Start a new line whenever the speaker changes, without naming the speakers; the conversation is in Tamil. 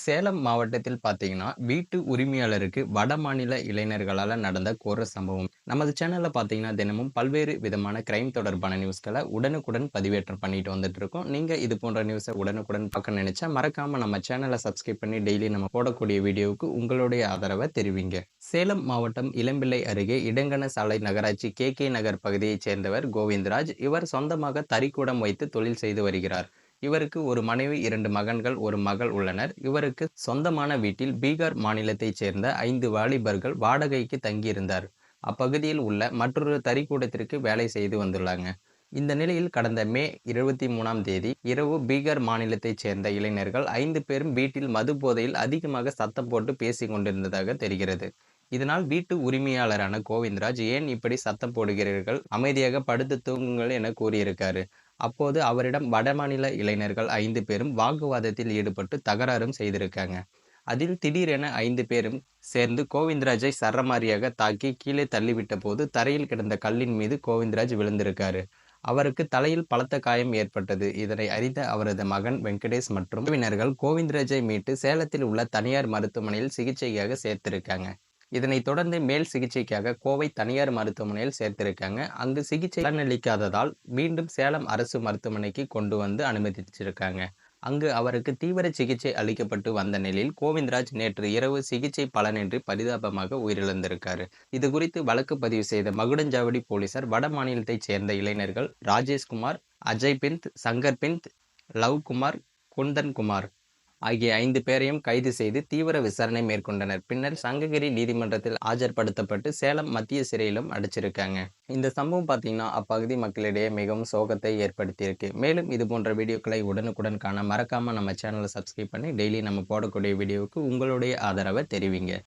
சேலம் மாவட்டத்தில் பார்த்தீங்கன்னா, வீட்டு உரிமையாளருக்கு வட மாநில இளைஞர்களால் நடந்த கோர சம்பவம். நமது சேனலில் பார்த்தீங்கன்னா, தினமும் பல்வேறு விதமான கிரைம் தொடர்பான நியூஸ்களை உடனுக்குடன் பதிவேற்றம் பண்ணிட்டு வந்துட்டு இருக்கோம். நீங்க இது போன்ற நியூஸை உடனுக்குடன் பார்க்க நினைச்சா, மறக்காம நம்ம சேனலை சப்ஸ்கிரைப் பண்ணி டெய்லி நம்ம போடக்கூடிய வீடியோவுக்கு உங்களுடைய ஆதரவை தெரிவிங்க. சேலம் மாவட்டம் இளம்பிள்ளை அருகே இடங்கன சாலை நகராட்சி கே. கே. நகர் பகுதியைச் சேர்ந்தவர் கோவிந்தராஜ். இவர் சொந்தமாக தறிக்கூடம் வைத்து தொழில் செய்து வருகிறார். இவருக்கு ஒரு மனைவி, இரண்டு மகன்கள், ஒரு மகள் உள்ளனர். இவருக்கு சொந்தமான வீட்டில் பீகார் மாநிலத்தைச் சேர்ந்த ஐந்து வாலிபர்கள் வாடகைக்கு தங்கியிருந்தார். அப்பகுதியில் உள்ள மற்றொரு தறிக்கூடத்திற்கு வேலை செய்து வந்துள்ளாங்க. இந்த நிலையில் கடந்த மே இருபத்திமூணாம் தேதி இரவு பீகார் மாநிலத்தைச் சேர்ந்த இளைஞர்கள் ஐந்து பேரும் வீட்டில் மது போதையில் அதிகமாக சத்தம் போட்டு பேசி கொண்டிருந்ததாக தெரிகிறது. இதனால் வீட்டு உரிமையாளரான கோவிந்தராஜ், ஏன் இப்படி சத்தம் போடுகிறீர்கள்? அமைதியாக படுத்து தூங்குங்கள் என கூறியிருக்காரு. அப்போது அவரிடம் வடமாநில இளைஞர்கள் ஐந்து பேரும் வாக்குவாதத்தில் ஈடுபட்டு தகராறும் செய்திருக்காங்க. அதில் திடீரென ஐந்து பேரும் சேர்ந்து கோவிந்தராஜை சரமாரியாக தாக்கி கீழே தள்ளிவிட்ட போது தரையில் கிடந்த கல்லின் மீது கோவிந்தராஜ் விழுந்திருக்காரு. அவருக்கு தலையில் பலத்த காயம் ஏற்பட்டது. இதனை அறிந்த அவரது மகன் வெங்கடேஷ் மற்றும் உறவினர்கள் கோவிந்தராஜை மீட்டு சேலத்தில் உள்ள தனியார் மருத்துவமனையில் சிகிச்சைக்காக சேர்த்திருக்காங்க. இதனைத் தொடர்ந்து மேல் சிகிச்சைக்காக கோவை தனியார் மருத்துவமனையில் சேர்த்திருக்காங்க. அங்கு சிகிச்சை பலனளிக்காததால் மீண்டும் சேலம் அரசு மருத்துவமனைக்கு கொண்டு வந்து அனுமதிச்சிருக்காங்க. அங்கு அவருக்கு தீவிர சிகிச்சை அளிக்கப்பட்டு வந்த நிலையில் கோவிந்தராஜ் நேற்று இரவு சிகிச்சை பலனின்றி பரிதாபமாக உயிரிழந்திருக்காரு. இதுகுறித்து வழக்கு பதிவு செய்த மகுடஞ்சாவடி போலீசார் வட மாநிலத்தைச் சேர்ந்த இளைஞர்கள் ராஜேஷ்குமார், அஜய்பிந்த், சங்கர்பிந்த், லவ்குமார், குந்தன்குமார் ஆகிய ஐந்து பேரையும் கைது செய்து தீவிர விசாரணை மேற்கொண்டனர். பின்னர் சங்ககிரி நீதிமன்றத்தில் ஆஜர்படுத்தப்பட்டு சேலம் மத்திய சிறையிலும் அடைச்சிருக்காங்க. இந்த சம்பவம் பார்த்தீங்கன்னா, அப்பகுதி மக்களிடையே மிகவும் சோகத்தை ஏற்படுத்தியிருக்கு. மேலும் இது போன்ற வீடியோக்களை உடனுக்குடன் காண மறக்காமல் நம்ம சேனலை சப்ஸ்கிரைப் பண்ணி டெய்லி நம்ம போடக்கூடிய வீடியோவுக்கு உங்களுடைய ஆதரவை தெரிவிங்க.